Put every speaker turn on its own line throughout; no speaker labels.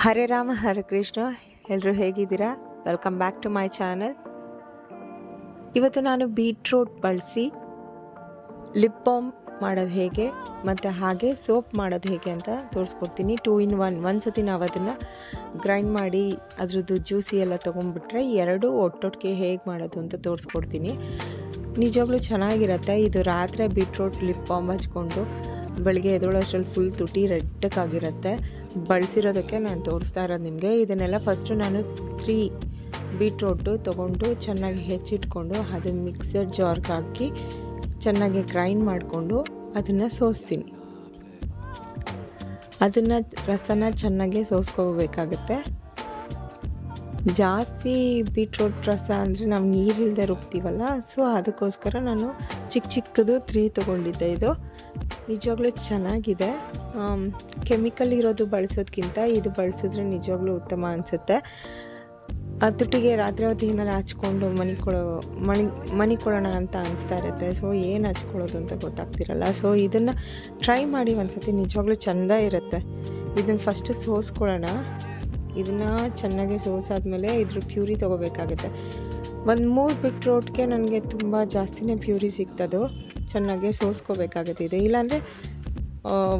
ಹರೇ ರಾಮ, ಹರೇ ಕೃಷ್ಣ. ಎಲ್ಲರೂ ಹೇಗಿದ್ದೀರಾ? Welcome back to my channel ಇವತ್ತು ನಾನು ಬೀಟ್ರೂಟ್ ಬಳಸಿ ಲಿಪ್ ಬಾಮ್ ಮಾಡೋದು ಹೇಗೆ, ಮತ್ತು ಹಾಗೆ ಸೋಪ್ ಮಾಡೋದು ಹೇಗೆ ಅಂತ ತೋರಿಸ್ಕೊಡ್ತೀನಿ. ಟೂ ಇನ್ ಒನ್ ಒಂದು ಸತಿ ನಾವು ಅದನ್ನು ಗ್ರೈಂಡ್ ಮಾಡಿ, ಅದರದ್ದು ಜ್ಯೂಸಿ ಎಲ್ಲ ತೊಗೊಂಡ್ಬಿಟ್ರೆ ಎರಡು ಒಟ್ಟೊಟ್ಟಿಗೆ ಹೇಗೆ ಮಾಡೋದು ಅಂತ ತೋರಿಸ್ಕೊಡ್ತೀನಿ. ನಿಜವಾಗ್ಲೂ ಚೆನ್ನಾಗಿರುತ್ತೆ. ಇದು ರಾತ್ರಿ ಬೀಟ್ರೂಟ್ ಲಿಪ್ ಬಾಮ್ ಹಚ್ಕೊಂಡು. ಬೆಳಗ್ಗೆ ಎದ್ದೊಳಷ್ಟರಲ್ಲಿ ಫುಲ್ ತುಟಿ ರೆಡ್ಡಕ್ಕಾಗಿರುತ್ತೆ. ಬಳಸಿರೋದಕ್ಕೆ ನಾನು ತೋರಿಸ್ತಾ ಇರೋದು ನಿಮಗೆ. ಇದನ್ನೆಲ್ಲ ಫಸ್ಟು ನಾನು ತ್ರೀ ಬೀಟ್ರೋಟು ತೊಗೊಂಡು ಚೆನ್ನಾಗಿ ಹೆಚ್ಚಿಟ್ಕೊಂಡು ಅದು ಮಿಕ್ಸರ್ ಜಾರ್ಗೆ ಹಾಕಿ ಚೆನ್ನಾಗಿ ಗ್ರೈಂಡ್ ಮಾಡಿಕೊಂಡು ಅದನ್ನು ಸೋಸ್ತೀನಿ. ಅದನ್ನು ರಸನ ಚೆನ್ನಾಗಿ ಸೋಸ್ಕೋಬೇಕಾಗತ್ತೆ. ಜಾಸ್ತಿ ಬೀಟ್ರೋಟ್ ರಸ ಅಂದರೆ ನಾವು ನೀರಿಲ್ಲದೆ ರುಬ್ತೀವಲ್ಲ, ಸೊ ಅದಕ್ಕೋಸ್ಕರ ನಾನು ಚಿಕ್ಕ ಚಿಕ್ಕದು ತ್ರೀ ತೊಗೊಂಡಿದ್ದೆ ಇದು. ನಿಜವಾಗ್ಲೂ ಚೆನ್ನಾಗಿದೆ. ಕೆಮಿಕಲ್ ಇರೋದು ಬಳಸೋದ್ಕಿಂತ ಇದು ಬಳಸಿದ್ರೆ ನಿಜವಾಗ್ಲೂ ಉತ್ತಮ ಅನಿಸುತ್ತೆ. ತುಟಿಗೆ ರಾತ್ರಿ ಹೊತ್ತು ಏನಾರು ಹಚ್ಕೊಂಡು ಮನೆ ಕೊಡೋ, ಮಣಿ ಮನೆ ಕೊಡೋಣ ಅಂತ ಅನಿಸ್ತಾ ಇರುತ್ತೆ. ಸೊ ಏನು ಹಚ್ಕೊಳ್ಳೋದು ಅಂತ ಗೊತ್ತಾಗ್ತಿರಲ್ಲ. ಸೊ ಇದನ್ನು ಟ್ರೈ ಮಾಡಿ ಒಂದ್ಸತಿ ನಿಜವಾಗ್ಲೂ ಚೆಂದ ಇರುತ್ತೆ. ಇದನ್ನು ಫಸ್ಟು ಸೋಸ್ಕೊಳ್ಳೋಣ. ಇದನ್ನು ಚೆನ್ನಾಗಿ ಸೋಸಾದ್ಮೇಲೆ ಇದ್ರ ಪ್ಯೂರಿ ತೊಗೋಬೇಕಾಗುತ್ತೆ. ಒಂದು ಮೂರು ಬಿಟ್ರೋಟ್ಗೆ ನನಗೆ ತುಂಬ ಜಾಸ್ತಿನೇ ಪ್ಯೂರಿ ಸಿಗ್ತದೋ. ಚೆನ್ನಾಗಿ ಸೋಸ್ಕೋಬೇಕಾಗುತ್ತೆ. ಇದು ಇಲ್ಲಾಂದರೆ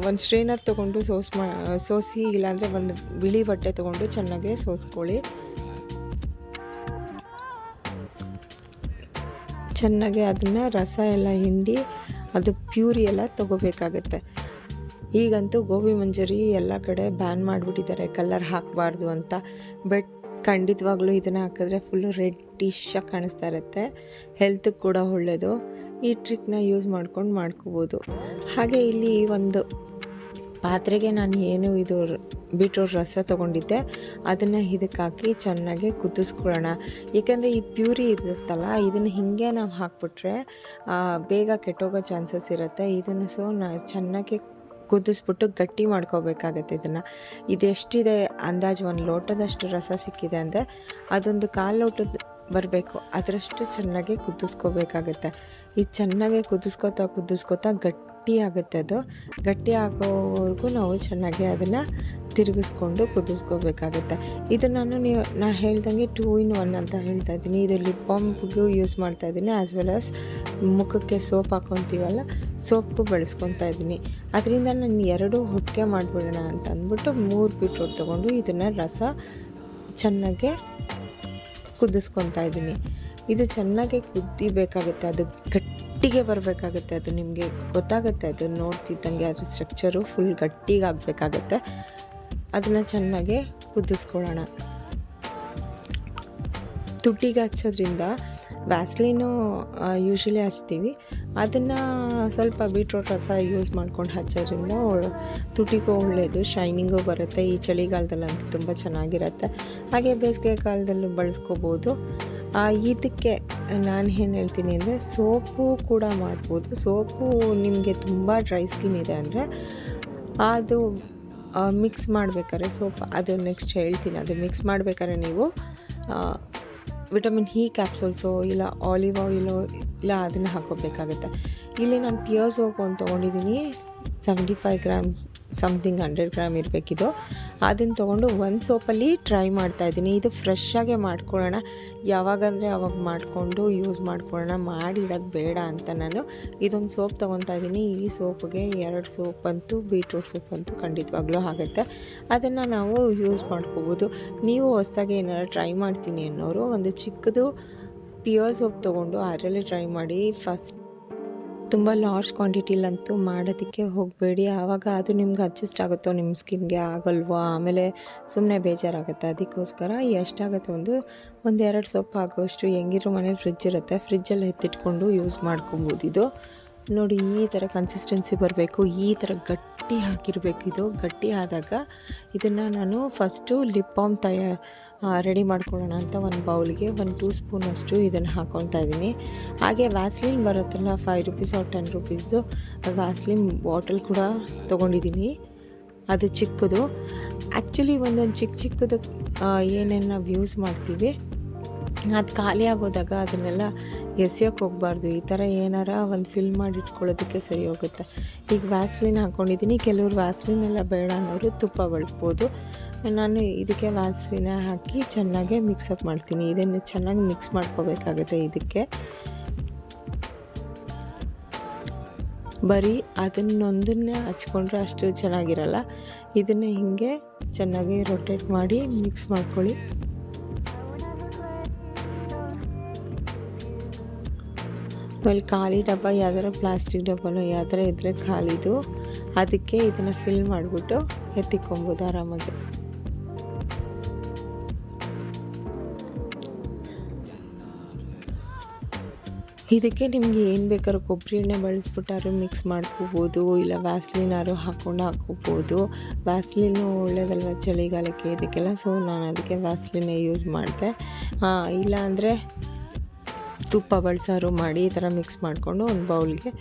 ಒಂದು ಸ್ಟ್ರೇನರ್ ತೊಗೊಂಡು ಸೋಸ್ ಮಾ, ಸೋಸಿ, ಇಲ್ಲಾಂದರೆ ಒಂದು ಬಿಳಿ ಬಟ್ಟೆ ತೊಗೊಂಡು ಚೆನ್ನಾಗಿ ಸೋಸ್ಕೊಳ್ಳಿ. ಚೆನ್ನಾಗಿ ಅದನ್ನು ರಸ ಎಲ್ಲ ಹಿಂಡಿ, ಅದು ಪ್ಯೂರಿ ಎಲ್ಲ ತೊಗೋಬೇಕಾಗತ್ತೆ. ಈಗಂತೂ ಗೋಬಿ ಮಂಜೂರಿ ಎಲ್ಲ ಕಡೆ ಬ್ಯಾನ್ ಮಾಡಿಬಿಟ್ಟಿದ್ದಾರೆ ಕಲರ್ ಹಾಕಬಾರ್ದು ಅಂತ. ಬಟ್ ಖಂಡಿತವಾಗ್ಲೂ ಇದನ್ನು ಹಾಕಿದ್ರೆ ಫುಲ್ಲು ರೆಡ್ಡಿಶಾಗಿ ಕಾಣಿಸ್ತಾ ಇರುತ್ತೆ. ಹೆಲ್ತಿಗೆ ಕೂಡ ಒಳ್ಳೆಯದು ಈ ಟ್ರಿಕ್ನ ಯೂಸ್ ಮಾಡ್ಕೊಂಡು ಮಾಡ್ಕೋಬೋದು. ಹಾಗೆ ಇಲ್ಲಿ ಒಂದು ಪಾತ್ರೆಗೆ ನಾನು ಏನು ಇದು ಬೀಟ್ರೋಟ್ ರಸ ತೊಗೊಂಡಿದ್ದೆ, ಅದನ್ನು ಇದಕ್ಕೆ ಹಾಕಿ ಚೆನ್ನಾಗಿ ಕುದಿಸ್ಕೊಳ್ಳೋಣ. ಏಕೆಂದರೆ ಈ ಪ್ಯೂರಿ ಇರುತ್ತಲ್ಲ, ಇದನ್ನು ಹೀಗೆ ನಾವು ಹಾಕ್ಬಿಟ್ರೆ ಬೇಗ ಕೆಟ್ಟೋಗೋ ಚಾನ್ಸಸ್ ಇರುತ್ತೆ. ಇದನ್ನು ಸೊ ನಾ ಚೆನ್ನಾಗಿ ಕುದಿಸ್ಬಿಟ್ಟು ಗಟ್ಟಿ ಮಾಡ್ಕೋಬೇಕಾಗತ್ತೆ ಇದನ್ನು. ಇದೆಷ್ಟಿದೆ ಅಂದಾಜು ಒಂದು ಲೋಟದಷ್ಟು ರಸ ಸಿಕ್ಕಿದೆ ಅಂದರೆ, ಅದೊಂದು ಕಾಲು ಲೋಟದ ಬರಬೇಕು. ಅದರಷ್ಟು ಚೆನ್ನಾಗಿ ಕುದಿಸ್ಕೋಬೇಕಾಗತ್ತೆ. ಇದು ಚೆನ್ನಾಗಿ ಕುದಿಸ್ಕೋತಾ ಕುದಿಸ್ಕೋತಾ ಗಟ್ಟಿ ಆಗುತ್ತೆ ಅದು. ಗಟ್ಟಿ ಆಗೋವರೆಗೂ ನಾವು ಚೆನ್ನಾಗಿ ಅದನ್ನು ತಿರುಗಿಸ್ಕೊಂಡು ಕುದಿಸ್ಕೋಬೇಕಾಗುತ್ತೆ. ಇದು ನಾನು ನೀವು, ನಾ ಹೇಳ್ದಂಗೆ ಟೂ ಇನ್ ಒನ್ ಅಂತ ಹೇಳ್ತಾ ಇದ್ದೀನಿ. ಇದು ಲಿಪ್ ಬಾಮ್ಗೂ ಯೂಸ್ ಮಾಡ್ತಾ ಇದ್ದೀನಿ. ಆ್ಯಸ್ ವೆಲ್ ಆಸ್ ಮುಖಕ್ಕೆ ಸೋಪ್ ಹಾಕೊತೀವಲ್ಲ, ಸೋಪ್ಗೂ ಬಳಸ್ಕೊತಾ ಇದ್ದೀನಿ. ಅದರಿಂದ ನಾನು ಎರಡು ಹೊಟ್ಟಿಗೆ ಮಾಡಿಬಿಡೋಣ ಅಂತ ಅಂದ್ಬಿಟ್ಟು ಮೂರು ಬೀಟ್ರೋಟ್ ತೊಗೊಂಡು ಇದನ್ನು ರಸ ಚೆನ್ನಾಗೆ ಕುದಿಸ್ಕೊತಾ ಇದ್ದೀನಿ ಇದು ಚೆನ್ನಾಗಿ ಕುದ್ದಿಬೇಕಾಗುತ್ತೆ ಅದು ಗಟ್ಟಿಗೆ ಬರಬೇಕಾಗುತ್ತೆ, ಅದು ನಿಮಗೆ ಗೊತ್ತಾಗುತ್ತೆ, ಅದು ನೋಡ್ತಿದ್ದಂಗೆ ಅದ್ರ ಸ್ಟ್ರಕ್ಚರು ಫುಲ್ ಗಟ್ಟಿಗೆ ಆಗಬೇಕಾಗುತ್ತೆ. ಅದನ್ನು ಚೆನ್ನಾಗಿ ಕುದಿಸ್ಕೊಳ್ಳೋಣ. ತುಟಿಗೆ ಹಚ್ಚೋದ್ರಿಂದ ವ್ಯಾಸ್ಲಿನು ಯೂಶ್ವಲಿ ಹಚ್ತೀವಿ. ಅದನ್ನು ಸ್ವಲ್ಪ ಬೀಟ್ರೋಟ್ ರಸ ಯೂಸ್ ಮಾಡ್ಕೊಂಡು ಹಚ್ಚೋದ್ರಿಂದ ತುಟಿಗೂ ಒಳ್ಳೆಯದು ಶೈನಿಂಗು ಬರುತ್ತೆ. ಈ ಚಳಿಗಾಲದಲ್ಲಂತೂ ತುಂಬ ಚೆನ್ನಾಗಿರುತ್ತೆ. ಹಾಗೆ ಬೇಸಿಗೆ ಕಾಲದಲ್ಲೂ ಬಳಸ್ಕೋಬೋದು ಇದಕ್ಕೆ ನಾನು ಏನು ಹೇಳ್ತೀನಿ ಅಂದರೆ ಸೋಪು ಕೂಡ ಮಾಡ್ಬೋದು. ಸೋಪು ನಿಮಗೆ ತುಂಬ ಡ್ರೈ ಸ್ಕಿನ್ ಇದೆ ಅಂದರೆ ಅದು ಮಿಕ್ಸ್ ಮಾಡ್ಬೇಕಾದ್ರೆ ಸೋಪ್, ಅದು ನೆಕ್ಸ್ಟ್ ಹೇಳ್ತೀನಿ. ಅದು ಮಿಕ್ಸ್ ಮಾಡ್ಬೇಕಾದ್ರೆ ನೀವು ವಿಟಮಿನ್ ಹಿ ಕ್ಯಾಪ್ಸೂಲ್ಸು ಇಲ್ಲ ಆಲಿವ್ ಆಯಿಲೋ ಇಲ್ಲ ಅದನ್ನು ಹಾಕೋಬೇಕಾಗುತ್ತೆ ಇಲ್ಲಿ ನಾನು ಪಿಯರ್ ಸೋಪ್ ಒಂದು ತೊಗೊಂಡಿದ್ದೀನಿ seventy five gram something hundred gram ಇರಬೇಕಿದು. ಅದನ್ನು ತೊಗೊಂಡು ಒಂದು ಸೋಪಲ್ಲಿ ಟ್ರೈ ಮಾಡ್ತಾ ಇದ್ದೀನಿ. ಇದು ಫ್ರೆಶ್ಶಾಗೆ ಮಾಡ್ಕೊಳ್ಳೋಣ. ಯಾವಾಗಂದರೆ ಅವಾಗ ಮಾಡಿಕೊಂಡು ಯೂಸ್ ಮಾಡ್ಕೊಳ್ಳೋಣ. ಮಾಡಿ ಇಡೋದು ಬೇಡ ಅಂತ ನಾನು. ಇದೊಂದು ಸೋಪ್ ತೊಗೊತಾ ಇದ್ದೀನಿ. ಈ ಸೋಪ್ಗೆ ಎರಡು ಸೋಪ್ ಅಂತೂ ಬೀಟ್ರೂಟ್ ಸೋಪ್ ಅಂತೂ ಖಂಡಿತವಾಗ್ಲೂ ಆಗುತ್ತೆ. ಅದನ್ನು ನಾವು ಯೂಸ್ ಮಾಡ್ಕೋಬೋದು. ನೀವು ಹೊಸದಾಗಿ ಏನಾರು ಟ್ರೈ ಮಾಡ್ತೀನಿ ಅನ್ನೋರು ಒಂದು ಚಿಕ್ಕದು ಪಿಯರ್ ಸೋಪ್ ತೊಗೊಂಡು ಅದರಲ್ಲಿ ಟ್ರೈ ಮಾಡಿ ಫಸ್ಟ್ ತುಂಬ ಲಾರ್ಜ್ ಕ್ವಾಂಟಿಟಿಲಂತೂ ಮಾಡೋದಕ್ಕೆ ಹೋಗಬೇಡಿ. ಆವಾಗ ಅದು ನಿಮ್ಗೆ ಅಡ್ಜಸ್ಟ್ ಆಗುತ್ತೋ ನಿಮ್ಮ ಸ್ಕಿನ್ಗೆ ಆಗಲ್ವೋ, ಆಮೇಲೆ ಸುಮ್ಮನೆ ಬೇಜಾರಾಗುತ್ತೆ? ಅದಕ್ಕೋಸ್ಕರ ಎಷ್ಟಾಗುತ್ತೆ ಒಂದು, ಒಂದೆರಡು ಸೊಪ್ಪು ಆಗೋಷ್ಟು ಹೆಂಗಿರೋ ಮನೇಲಿ ಫ್ರಿಜ್ ಇರುತ್ತೆ. ಫ್ರಿಜ್ಜಲ್ಲಿ ಎತ್ತಿಟ್ಕೊಂಡು ಯೂಸ್ ಮಾಡ್ಕೊಬೋದು ಇದು. ನೋಡಿ, ಈ ಥರ ಕನ್ಸಿಸ್ಟೆನ್ಸಿ ಬರಬೇಕು, ಈ ಥರ ಗಟ್ಟಿ ಹಾಕಿರಬೇಕು. ಇದು ಗಟ್ಟಿ ಆದಾಗ ಇದನ್ನು ನಾನು ಫಸ್ಟು ಲಿಪ್ ಬಾಮ್ ತಯ ರೆಡಿ ಮಾಡ್ಕೊಳ್ಳೋಣ ಅಂತ ಒಂದು ಬೌಲ್ಗೆ ಒಂದು ಟೂ ಸ್ಪೂನಷ್ಟು ಇದನ್ನು ಹಾಕ್ಕೊಳ್ತಾ ಇದ್ದೀನಿ. ಹಾಗೆ ವ್ಯಾಸ್ಲಿನ್ ಬರುತ್ತಲ್ಲ five rupees or ten rupees Vaseline bottle ಕೂಡ ತೊಗೊಂಡಿದ್ದೀನಿ. ಅದು ಚಿಕ್ಕದು. ಆ್ಯಕ್ಚುಲಿ ಒಂದೊಂದು ಚಿಕ್ಕ ಚಿಕ್ಕದು ಏನೇನು ನಾವು ಯೂಸ್ ಮಾಡ್ತೀವಿ ಅದು ಖಾಲಿ ಆಗೋದಾಗ ಅದನ್ನೆಲ್ಲ ಎಸೆಯೋಕ್ಕೆ ಹೋಗಬಾರ್ದು. ಈ ಥರ ಏನಾರ ಒಂದು ಫಿಲ್ ಮಾಡಿ ಇಟ್ಕೊಳ್ಳೋದಕ್ಕೆ ಸರಿ ಹೋಗುತ್ತೆ. ಈಗ ವ್ಯಾಸ್ಲಿನ್ ಹಾಕ್ಕೊಂಡಿದ್ದೀನಿ ಕೆಲವರು ವ್ಯಾಸ್ಲಿನ್ ಎಲ್ಲ ಬೇಡ ಅನ್ನೋರು ತುಪ್ಪ ಬಳಸ್ಬೋದು. ನಾನು ಇದಕ್ಕೆ ವ್ಯಾಸ್ಲಿನ ಹಾಕಿ ಚೆನ್ನಾಗೆ ಮಿಕ್ಸಪ್ ಮಾಡ್ತೀನಿ. ಇದನ್ನು ಚೆನ್ನಾಗಿ ಮಿಕ್ಸ್ ಮಾಡ್ಕೋಬೇಕಾಗುತ್ತೆ ಇದಕ್ಕೆ. ಬರೀ ಅದನ್ನೊಂದನ್ನೇ ಹಚ್ಕೊಂಡ್ರೆ ಅಷ್ಟು ಚೆನ್ನಾಗಿರಲ್ಲ. ಇದನ್ನು ಹಿಂಗೆ ಚೆನ್ನಾಗಿ ರೊಟೇಟ್ ಮಾಡಿ ಮಿಕ್ಸ್ ಮಾಡ್ಕೊಳ್ಳಿ. ಆಮೇಲೆ ಖಾಲಿ ಡಬ್ಬ, ಯಾವ್ದಾರ ಪ್ಲಾಸ್ಟಿಕ್ ಡಬ್ಬನೋ ಯಾವ್ದಾರ ಇದ್ದರೆ ಖಾಲಿದು. ಅದಕ್ಕೆ ಇದನ್ನು ಫಿಲ್ ಮಾಡಿಬಿಟ್ಟು ಎತ್ತಿಕೊಂಬೋದು ಆರಾಮಾಗಿ. ಇದಕ್ಕೆ ನಿಮಗೆ ಏನು ಬೇಕಾದ್ರೂ ಕೊಬ್ಬರಿ ಎಣ್ಣೆ ಬಳಸ್ಬಿಟ್ಟಾರು ಮಿಕ್ಸ್ ಮಾಡ್ಕೋಬೋದು, ಇಲ್ಲ ವ್ಯಾಸ್ಲಿನಾರು ಹಾಕ್ಕೊಂಡು ಹಾಕೋಬೋದು ವ್ಯಾಸ್ಲಿನು ಒಳ್ಳೇದಲ್ವ ಚಳಿಗಾಲಕ್ಕೆ ಇದಕ್ಕೆಲ್ಲ? ಸೊ ನಾನು ಅದಕ್ಕೆ ವ್ಯಾಸ್ಲಿನೇ ಯೂಸ್ ಮಾಡಿದೆ. ಇಲ್ಲ ಅಂದರೆ ತುಪ್ಪ ಬಳಸಾರು ಮಾಡಿ ಈ ಥರ ಮಿಕ್ಸ್ ಮಾಡಿಕೊಂಡು ಒಂದು ಬೌಲ್ಗೆ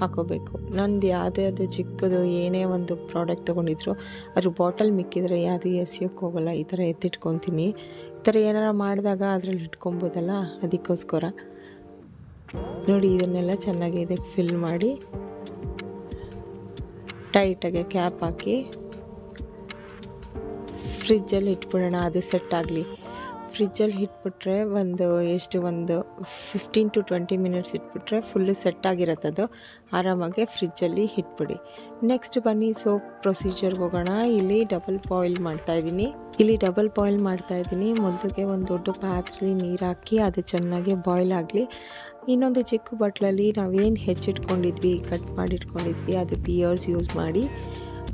ಹಾಕೋಬೇಕು. ನಂದು ಯಾವುದೇ ಅದು ಚಿಕ್ಕದು ಏನೇ ಒಂದು ಪ್ರಾಡಕ್ಟ್ ತೊಗೊಂಡಿದ್ರು ಅದ್ರ ಬಾಟಲ್ ಮಿಕ್ಕಿದ್ರೆ ಯಾವುದು ಎಸೆಯೋಕ್ಕೆ ಹೋಗಲ್ಲ, ಈ ಥರ ಎತ್ತಿಟ್ಕೊತೀನಿ. ಈ ಥರ ಏನಾರ ಮಾಡಿದಾಗ ಅದರಲ್ಲಿ ಇಟ್ಕೊಬೋದಲ್ಲ, ಅದಕ್ಕೋಸ್ಕರ. ನೋಡಿ, ಇದನ್ನೆಲ್ಲ ಚೆನ್ನಾಗಿ ಇದಕ್ಕೆ ಫಿಲ್ ಮಾಡಿ ಟೈಟಾಗಿ ಕ್ಯಾಪ್ ಹಾಕಿ ಫ್ರಿಜ್ಜಲ್ಲಿ ಇಟ್ಬಿಡೋಣ, ಅದು ಸೆಟ್ ಆಗಲಿ. ಫ್ರಿಜ್ಜಲ್ಲಿ ಇಟ್ಬಿಟ್ರೆ ಒಂದು ಎಷ್ಟು ಒಂದು ಫಿಫ್ಟೀನ್ ಟು ಟ್ವೆಂಟಿ ಮಿನಿಟ್ಸ್ ಇಟ್ಬಿಟ್ರೆ ಫುಲ್ಲು ಸೆಟ್ ಅದು. ಆರಾಮಾಗಿ ಫ್ರಿಜ್ಜಲ್ಲಿ ಇಟ್ಬಿಡಿ. ನೆಕ್ಸ್ಟ್ ಬನ್ನಿ ಸೋಪ್ ಪ್ರೊಸೀಜರ್ಗೆ ಹೋಗೋಣ. ಇಲ್ಲಿ ಡಬಲ್ ಬಾಯ್ಲ್ ಮಾಡ್ತಾಯಿದ್ದೀನಿ ಇಲ್ಲಿ ಡಬಲ್ ಬಾಯ್ಲ್ ಮಾಡ್ತಾಯಿದ್ದೀನಿ ಮೊದಲಿಗೆ ಒಂದು ದೊಡ್ಡ ಪಾತ್ರೆಲಿ ನೀರು ಹಾಕಿ ಅದು ಚೆನ್ನಾಗಿ ಬಾಯ್ಲ್ ಆಗಲಿ. ಇನ್ನೊಂದು ಚಿಕ್ಕ ಬಟ್ಲಲ್ಲಿ ನಾವೇನು ಹೆಚ್ಚಿಟ್ಕೊಂಡಿದ್ವಿ ಕಟ್ ಮಾಡಿಟ್ಕೊಂಡಿದ್ವಿ, ಅದು ಪಿಯರ್ಸ್ ಯೂಸ್ ಮಾಡಿ.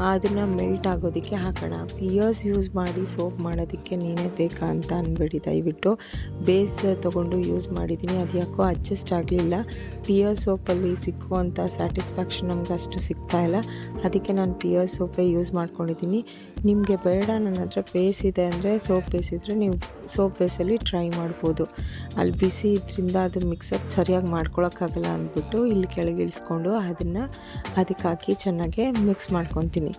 ಅದನ್ನು ಮೆಲ್ಟ್ ಆಗೋದಕ್ಕೆ ಹಾಕೋಣ. ಪಿಯರ್ಸ್ ಯೂಸ್ ಮಾಡಿ ಸೋಪ್ ಮಾಡೋದಕ್ಕೆ ನೀನೇ ಬೇಕಾ ಅಂತ ಅಂದ್ಬಿಡಿ ದಯವಿಟ್ಟು. ಬೇಸ್ ತೊಗೊಂಡು ಯೂಸ್ ಮಾಡಿದ್ದೀನಿ ಅದು ಯಾಕೋ ಅಡ್ಜಸ್ಟ್ ಆಗಲಿಲ್ಲ. ಪಿಯರ್ ಸೋಪಲ್ಲಿ ಸಿಕ್ಕುವಂಥ ಸ್ಯಾಟಿಸ್ಫ್ಯಾಕ್ಷನ್ ನಮ್ಗೆ ಅಷ್ಟು ಸಿಗ್ತಾ ಇಲ್ಲ. ಅದಕ್ಕೆ ನಾನು ಪಿಯರ್ ಸೋಪೇ ಯೂಸ್ ಮಾಡ್ಕೊಂಡಿದ್ದೀನಿ ನಿಮಗೆ ಬೇಡ, ನನ್ನ ಹತ್ರ ಬೇಸ್ ಇದೆ ಅಂದರೆ ಸೋಪ್ ಬೇಸ್ ಇದ್ದರೆ ನೀವು ಸೋಪ್ ಬೇಸಲ್ಲಿ ಟ್ರೈ ಮಾಡ್ಬೋದು. ಅಲ್ಲಿ ಬಿಸಿ ಇದರಿಂದ ಅದು ಮಿಕ್ಸಪ್ ಸರಿಯಾಗಿ ಮಾಡ್ಕೊಳಕ್ಕಾಗಲ್ಲ ಅಂದ್ಬಿಟ್ಟು ಇಲ್ಲಿ ಕೆಳಗೆ ಇಳಿಸ್ಕೊಂಡು ಅದನ್ನು ಅದಕ್ಕೆ ಹಾಕಿ ಚೆನ್ನಾಗಿ ಮಿಕ್ಸ್ ಮಾಡ್ಕೊತೀನಿ.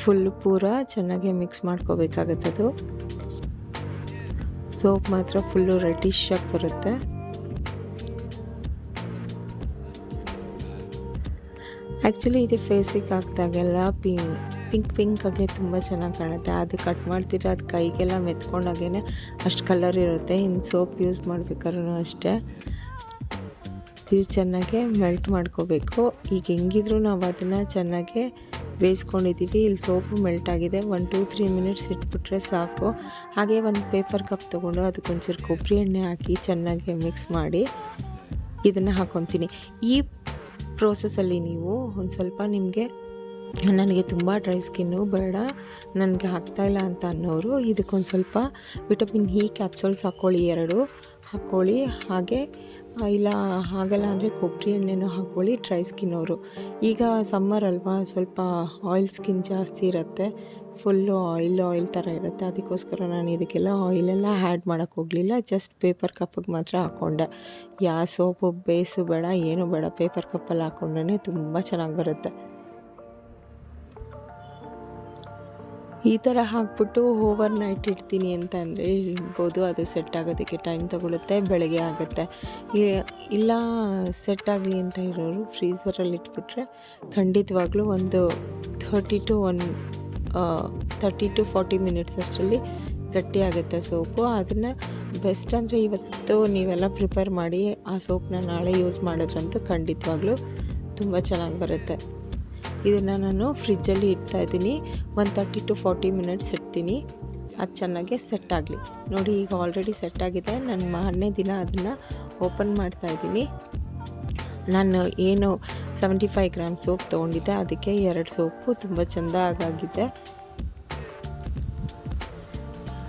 ಫುಲ್ ಪೂರ ಚೆನ್ನಾಗಿ ಮಿಕ್ಸ್ ಮಾಡ್ಕೋಬೇಕಾಗತ್ತದು. ಸೋಪ್ ಮಾತ್ರ ಫುಲ್ಲು ರೆಡಿಶ್ ಆಗಿ ಬರುತ್ತೆ. ಆ್ಯಕ್ಚುಲಿ ಇದು ಫೇಸಿಗೆ ಹಾಕಿದಾಗೆಲ್ಲ ಪಿಂಕ್ ಪಿಂಕ್ ಪಿಂಕ್ ಆಗಿ ತುಂಬ ಚೆನ್ನಾಗಿ ಕಾಣುತ್ತೆ. ಅದು ಕಟ್ ಮಾಡ್ತಿದ್ರೆ ಅದು ಕೈಗೆಲ್ಲ ಮೆತ್ಕೊಂಡಾಗೇ ಅಷ್ಟು ಕಲರ್ ಇರುತ್ತೆ. ಇನ್ನು ಸೋಪ್ ಯೂಸ್ ಮಾಡ್ಬೇಕಾದ್ರೂ ಅಷ್ಟೇ. ಇದು ಚೆನ್ನಾಗಿ ಮೆಲ್ಟ್ ಮಾಡ್ಕೋಬೇಕು. ಈಗ ಹೆಂಗಿದ್ರು ನಾವು ಅದನ್ನು ಚೆನ್ನಾಗಿ ಬೇಯಿಸ್ಕೊಂಡಿದ್ದೀವಿ ಇಲ್ಲಿ ಸೋಪು ಮೆಲ್ಟ್ ಆಗಿದೆ. ಒನ್ ಟೂ ತ್ರೀ ಮಿನಿಟ್ಸ್ ಇಟ್ಬಿಟ್ರೆ ಸಾಕು. ಹಾಗೆ ಒಂದು ಪೇಪರ್ ಕಪ್ ತೊಗೊಂಡು ಅದಕ್ಕೊಂಚೂರು ಕೊಬ್ಬರಿ ಎಣ್ಣೆ ಹಾಕಿ ಚೆನ್ನಾಗಿ ಮಿಕ್ಸ್ ಮಾಡಿ ಇದನ್ನು ಹಾಕ್ಕೊತೀನಿ ಈ ಪ್ರೋಸೆಸ್ಸಲ್ಲಿ ನೀವು ಒಂದು ಸ್ವಲ್ಪ ನಿಮಗೆ, ನನಗೆ ತುಂಬ ಡ್ರೈ ಸ್ಕಿನ್ನು ಬೇಡ, ನನಗೆ ಆಗ್ತಾಯಿಲ್ಲ ಅಂತ ಅನ್ನೋರು ಇದಕ್ಕೊಂದು ಸ್ವಲ್ಪ ವಿಟಮಿನ್ ಇ ಕ್ಯಾಪ್ಸೂಲ್ಸ್ ಹಾಕ್ಕೊಳ್ಳಿ ಎರಡು. ಹಾಕ್ಕೊಳ್ಳಿ ಹಾಗೆ ಇಲ್ಲ ಆಗಲ್ಲ ಅಂದರೆ ಕೊಬ್ಬರಿ ಎಣ್ಣೆನೂ ಹಾಕ್ಕೊಳ್ಳಿ ಡ್ರೈ ಸ್ಕಿನ್ ಅವರು. ಈಗ ಸಮ್ಮರ್ ಅಲ್ವಾ, ಸ್ವಲ್ಪ ಆಯಿಲ್ ಸ್ಕಿನ್ ಜಾಸ್ತಿ ಇರುತ್ತೆ ಫುಲ್ಲು ಆಯಿಲ್ ಆಯಿಲ್ ಥರ ಇರುತ್ತೆ. ಅದಕ್ಕೋಸ್ಕರ ನಾನು ಇದಕ್ಕೆಲ್ಲ ಆಯಿಲೆಲ್ಲ ಆ್ಯಡ್ ಮಾಡೋಕ್ಕೆ ಹೋಗಲಿಲ್ಲ ಜಸ್ಟ್ ಪೇಪರ್ ಕಪ್ಪಿಗೆ ಮಾತ್ರ ಹಾಕ್ಕೊಂಡೆ ಯಾವ ಸೋಪು, ಬೇಸು, ಬೇಡ, ಏನೂ ಬೇಡ ಪೇಪರ್ ಕಪ್ಪಲ್ಲಿ ಹಾಕ್ಕೊಂಡ್ರೆ ತುಂಬ ಚೆನ್ನಾಗಿ ಬರುತ್ತೆ. ಈ ಥರ ಹಾಕ್ಬಿಟ್ಟು ಓವರ್ ನೈಟ್ ಇಡ್ತೀನಿ ಅಂತ ಅಂದರೆ ಇಡ್ಬೋದು ಅದು ಸೆಟ್ ಆಗೋದಕ್ಕೆ ಟೈಮ್ ತೊಗೊಳುತ್ತೆ, ಬೆಳಗ್ಗೆ ಆಗುತ್ತೆ. ಇಲ್ಲ ಸೆಟ್ ಆಗಲಿ ಅಂತ ಇರೋರು ಫ್ರೀಝರಲ್ಲಿ ಇಟ್ಬಿಟ್ರೆ ಖಂಡಿತವಾಗ್ಲೂ ಒಂದು thirty to one thirty to forty minutes ಅಷ್ಟರಲ್ಲಿ ಗಟ್ಟಿ ಆಗುತ್ತೆ ಸೋಪು. ಅದನ್ನು ಬೆಸ್ಟ್ ಅಂದರೆ ಇವತ್ತು ನೀವೆಲ್ಲ ಪ್ರಿಪೇರ್ ಮಾಡಿ ಆ ಸೋಪ್ನ ನಾಳೆ ಯೂಸ್ ಮಾಡೋದ್ರಂತೂ ಖಂಡಿತವಾಗ್ಲೂ ತುಂಬ ಚೆನ್ನಾಗಿ ಬರುತ್ತೆ. ಇದನ್ನು ನಾನು ಫ್ರಿಜ್ಜಲ್ಲಿ ಇಡ್ತಾ ಇದ್ದೀನಿ. ಒಂದು ತರ್ಟಿ ಟು ಫಾರ್ಟಿ ಮಿನಿಟ್ಸ್ ಇಡ್ತೀನಿ. ಅದು ಚೆನ್ನಾಗಿ ಸೆಟ್ ಆಗಲಿ. ನೋಡಿ, ಈಗ ಆಲ್ರೆಡಿ ಸೆಟ್ ಆಗಿದೆ. ನಾನು ಮಾರನೇ ದಿನ ಅದನ್ನು ಓಪನ್ ಮಾಡ್ತಾ ಇದ್ದೀನಿ. ನಾನು ಏನು ಸೆವೆಂಟಿ ಫೈವ್ ಗ್ರಾಮ್ ಸೋಪ್ ತೊಗೊಂಡಿದ್ದೆ. ಅದಕ್ಕೆ ಎರಡು ಸೋಪು ತುಂಬ ಚೆಂದ ಆಗಾಗಿದೆ.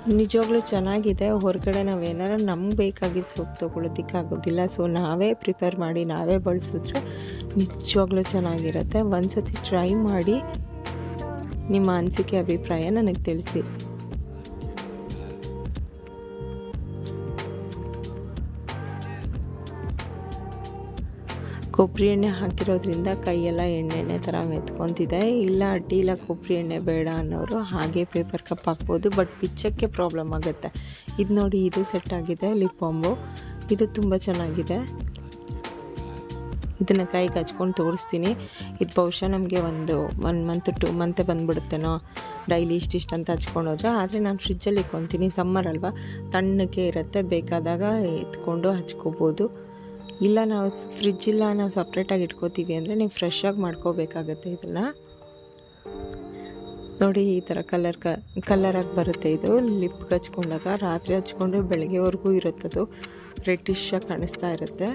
ನಿಜವಾಗ್ಲೂ ಚೆನ್ನಾಗಿದೆ. ಹೊರಗಡೆ ನಾವು ನಮ್ಗೆ ಬೇಕಾಗಿದ್ದ ಸೋಪ್ ತೊಗೊಳೋದಕ್ಕಾಗೋದಿಲ್ಲ. ಸೊ ನಾವೇ ಪ್ರಿಪೇರ್ ಮಾಡಿ, ನಾವೇ ಬಳಸಿದ್ರೆ ನಿಜವಾಗ್ಲೂ ಚೆನ್ನಾಗಿರುತ್ತೆ. ಒಂದು ಸತಿ ಟ್ರೈ ಮಾಡಿ ನಿಮ್ಮ ಅನಿಸಿಕೆ, ಅಭಿಪ್ರಾಯ ನನಗೆ ತಿಳಿಸಿ. ಕೊಬ್ಬರಿ ಎಣ್ಣೆ ಹಾಕಿರೋದ್ರಿಂದ ಕೈಯೆಲ್ಲ ಎಣ್ಣೆಣ್ಣೆ ಎಣ್ಣೆ ಥರ ಮೆತ್ಕೊತಿದೆ. ಇಲ್ಲ ಅಡ್ಡಿ ಇಲ್ಲ ಕೊಬ್ಬರಿ ಎಣ್ಣೆ ಬೇಡ ಅನ್ನೋರು ಹಾಗೆ ಪೇಪರ್ ಕಪ್ ಹಾಕ್ಬೋದು ಬಟ್ ಪಿಚ್ಚಕ್ಕೆ ಪ್ರಾಬ್ಲಮ್ ಆಗುತ್ತೆ. ಇದು ನೋಡಿ ಇದು ಸೆಟ್ ಆಗಿದೆ ಲಿಪ್ ಬಾಂಬು ಇದು ತುಂಬ ಚೆನ್ನಾಗಿದೆ. ಇದನ್ನು ಕೈ ಹಚ್ಕೊಂಡು ತೋರಿಸ್ತೀನಿ. ಇದು ಬಹುಶಃ ನಮಗೆ ಒಂದು ಒನ್ ಮಂತ್ ಟು ಮಂತ್ ಬಂದುಬಿಡುತ್ತೇನೋ. ಡೈಲಿ ಇಷ್ಟಿಷ್ಟು ಅಂತ ಹಚ್ಕೊಂಡು ಹೋದ್ರೆ. ಆದರೆ ನಾನು ಫ್ರಿಜ್ಜಲ್ಲಿ ಇಕ್ಕೊತೀನಿ ಸಮ್ಮರ್ ಅಲ್ವಾ? ತಣ್ಣಗೆ ಇರುತ್ತೆ. ಬೇಕಾದಾಗ ಎತ್ಕೊಂಡು ಹಚ್ಕೋಬೋದು. ಇಲ್ಲ, ನಾವು ಫ್ರಿಜ್ ಇಲ್ಲ, ನಾವು ಸಪ್ರೇಟಾಗಿ ಇಟ್ಕೋತೀವಿ ಅಂದರೆ ನೀವು ಫ್ರೆಶ್ಶಾಗಿ ಮಾಡ್ಕೋಬೇಕಾಗತ್ತೆ ಇದನ್ನು. ನೋಡಿ, ಈ ಥರ ಕಲರ್ ಕ ಕಲರಾಗಿ ಬರುತ್ತೆ ಇದು. ಲಿಪ್ಗೆ ಹಚ್ಕೊಂಡಾಗ ರಾತ್ರಿ ಹಚ್ಕೊಂಡು ಬೆಳಗ್ಗೆವರೆಗೂ ಇರುತ್ತದು. ರೆಡ್ಡಿಶಾಗಿ ಕಾಣಿಸ್ತಾ ಇರುತ್ತೆ.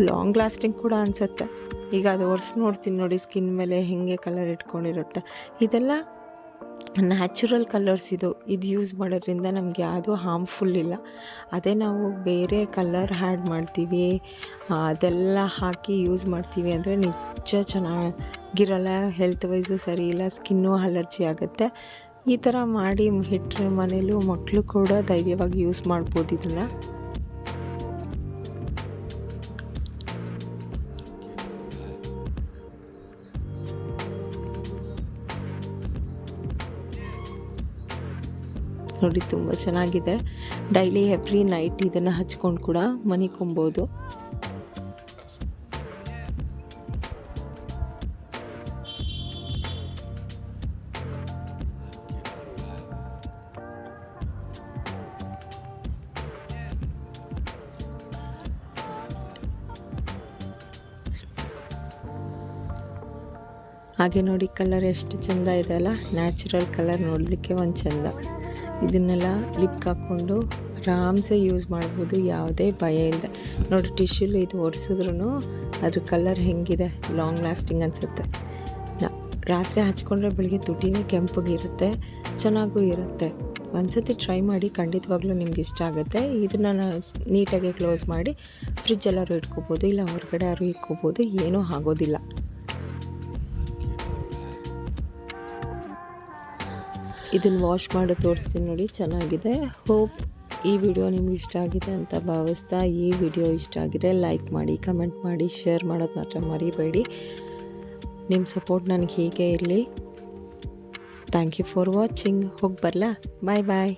ಲಾಂಗ್ ಲಾಸ್ಟಿಂಗ್ ಕೂಡ ಅನಿಸುತ್ತೆ. ಈಗ ಅದು ಒರೆಸಿ ನೋಡ್ತೀನಿ ನೋಡಿ ಸ್ಕಿನ್ ಮೇಲೆ ಹೇಗೆ ಕಲರ್ ಇಟ್ಕೊಂಡಿರುತ್ತೆ. ಇದೆಲ್ಲ ನ್ಯಾಚುರಲ್ ಕಲರ್ಸ್ ಇದು. ಇದು ಯೂಸ್ ಮಾಡೋದ್ರಿಂದ ನಮಗೆ ಯಾವುದೂ ಹಾರ್ಮ್ಫುಲ್ ಇಲ್ಲ. ಅದೇ ನಾವು ಬೇರೆ ಕಲರ್ ಹ್ಯಾಡ್ ಮಾಡ್ತೀವಿ. ಅದೆಲ್ಲ ಹಾಕಿ ಯೂಸ್ ಮಾಡ್ತೀವಿ ಅಂದರೆ ನಿಜ ಚೆನ್ನಾಗಿರಲ್ಲ. ಹೆಲ್ತ್ ವೈಸು ಸರಿ ಇಲ್ಲ. ಸ್ಕಿನ್ನು ಅಲರ್ಜಿ ಆಗುತ್ತೆ. ಈ ಥರ ಮಾಡಿ ಹಿಟ್ಟರೆ ಮನೇಲೂ ಮಕ್ಕಳು ಕೂಡ ಧೈರ್ಯವಾಗಿ ಯೂಸ್ ಮಾಡ್ಬೋದು ಇದನ್ನು. ನೋಡಿ ತುಂಬ ಚೆನ್ನಾಗಿದೆ. ಡೈಲಿ ಎವ್ರಿ ನೈಟ್ ಇದನ್ನು ಹಚ್ಕೊಂಡು ಕೂಡ ಮನಿಕೊಬೋದು ಹಾಗೆ ನೋಡಿ ಕಲರ್ ಎಷ್ಟು ಚೆಂದ ಇದೆ ಅಲ್ಲ? ನ್ಯಾಚುರಲ್ ಕಲರ್ ನೋಡಲಿಕ್ಕೆ ಒಂದು ಚೆಂದ. ಇದನ್ನೆಲ್ಲ ಲಿಪ್ಗೆ ಹಾಕ್ಕೊಂಡು ಆರಾಮ್ಸೆ ಯೂಸ್ ಮಾಡ್ಬೋದು, ಯಾವುದೇ ಭಯ ಇಲ್ಲದೆ ನೋಡಿ ಟಿಶ್ಯೂಲ್ ಇದು ಒರೆಸಿದ್ರು ಅದ್ರ ಕಲರ್ ಹೆಂಗಿದೆ, ಲಾಂಗ್ ಲಾಸ್ಟಿಂಗ್ ಅನಿಸುತ್ತೆ. ರಾತ್ರಿ ಹಚ್ಕೊಂಡ್ರೆ ಬೆಳಿಗ್ಗೆ ತುಟಿನೇ ಕೆಂಪಗಿರುತ್ತೆ, ಚೆನ್ನಾಗೂ ಇರುತ್ತೆ. ಒಂದ್ಸತಿ ಟ್ರೈ ಮಾಡಿ, ಖಂಡಿತವಾಗ್ಲೂ ನಿಮ್ಗೆ ಇಷ್ಟ ಆಗುತ್ತೆ. ಇದನ್ನು ನೀಟಾಗಿ ಕ್ಲೋಸ್ ಮಾಡಿ, ಫ್ರಿಜ್ಜಲ್ಲಾರು ಇಟ್ಕೋಬೋದು, ಇಲ್ಲ ಹೊರಗಡೆ ಯಾರು ಇಟ್ಕೋಬೋದು, ಏನೂ ಆಗೋದಿಲ್ಲ. ಇದನ್ನು ವಾಶ್ ಮಾಡಿ ತೋರಿಸ್ತೀನಿ ನೋಡಿ, ಚೆನ್ನಾಗಿದೆ. ಹೋಪ್ ಈ ವಿಡಿಯೋ ನಿಮ್ಗೆ ಇಷ್ಟ ಆಗಿದೆ ಅಂತ ಭಾವಿಸ್ತಾ ಈ ವಿಡಿಯೋ ಇಷ್ಟ ಆಗಿದೆ ಲೈಕ್ ಮಾಡಿ ಕಮೆಂಟ್ ಮಾಡಿ ಶೇರ್ ಮಾಡೋದು ಮಾತ್ರ ಮರಿಬೇಡಿ. ನಿಮ್ಮ ಸಪೋರ್ಟ್ ನನಗೆ ಹೀಗೆ ಇರಲಿ. ಥ್ಯಾಂಕ್ ಯು ಫಾರ್ ವಾಚಿಂಗ್ ಹೋಗಿ ಬರಲಾ? ಬಾಯ್ ಬಾಯ್